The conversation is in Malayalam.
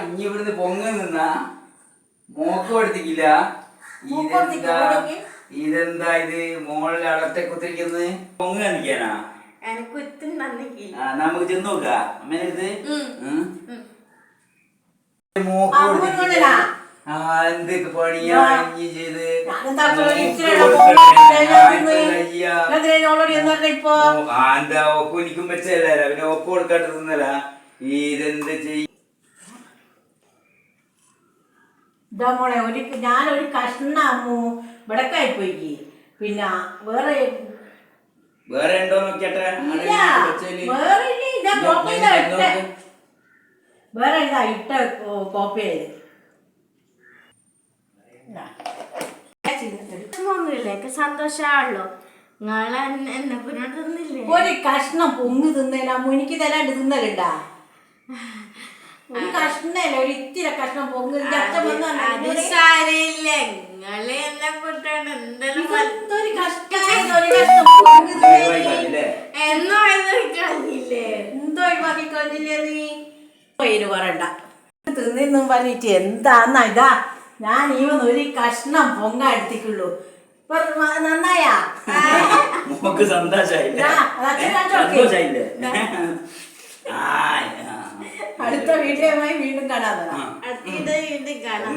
ഇനി ഇവിടുന്ന് പൊങ്ങ് നിന്നാ മോക്ക് കൊടുത്തിക്കില്ല. ഇതെന്താ? ഇതെന്താ ഇത്? മോളിൽ അടത്തെ കുത്തിരിക്കുന്നത്? പൊങ്ങ് കാണിക്കാനാ? ആ നമുക്ക് ചെന്ന് നോക്കാം. അമ്മേനെ അടുത്ത് ഉം. ഉം. ഉം. മോക്ക് ആ, ആ എന്തൊക്കെ പണിയാ ഇനി ചെയ്ത്? എന്താ ആ എന്താ? ഒപ്പ് എനിക്കും വെച്ചല്ല പിന്നെ ഒപ്പ് ഇതെന്ത് ചെയ്യ? ഇതാ മോളെ ഒരു ഞാനൊരു കഷ്ണമു ഇവിടക്കായി പോയി പിന്നെ വേറെ വേറെ ഉണ്ടോ നോക്കിയാട്ടെ? വേറെ ഇതാ ഇട്ട. വേറെ ഇതാ ഇട്ട ഒന്നുമില്ലേക്ക് സന്തോഷമാണല്ലോ നിങ്ങളെ എന്നെ പിന്നോട്ട് തന്നില്ലേ ഒരു കഷ്ണം പൊങ്ങ് തിന്നേനാ മുനിക്ക് തരാണ്ട് തിന്നലുണ്ടാ? ഒരു കഷ്ണല്ല ഒരു ഇത്തിരി കഷ്ണം പൊങ്ങ്. സാരയില്ല നിങ്ങളെ എന്നെ കൂട്ടാണ്. എന്തെല്ലാം ഇതെന്തൊരു കഷ്ണം. ഒരു കഷ്ണം പൊങ്ങ്. എന്നോ ഇത് കളഞ്ഞില്ലേ എന്തോ ഒഴിവാക്കി കളഞ്ഞില്ലേ നീ? പേര് പറയണ്ട. തിന്നും പറഞ്ഞിട്ട് എന്താന്നാ ഇതാ? ഞാൻ ഇവൻ ഒരു കഷ്ണം പൊങ്ങ എടുത്തിക്കുള്ളൂ നന്നായാ? നമുക്ക് സന്തോഷായില്ലേ? സന്തോഷായില്ലേ? ആ. അടുത്ത വീഡിയോയുമായി വീണ്ടും കാണാൻ ആ. ഇത് വീണ്ടും കാണാം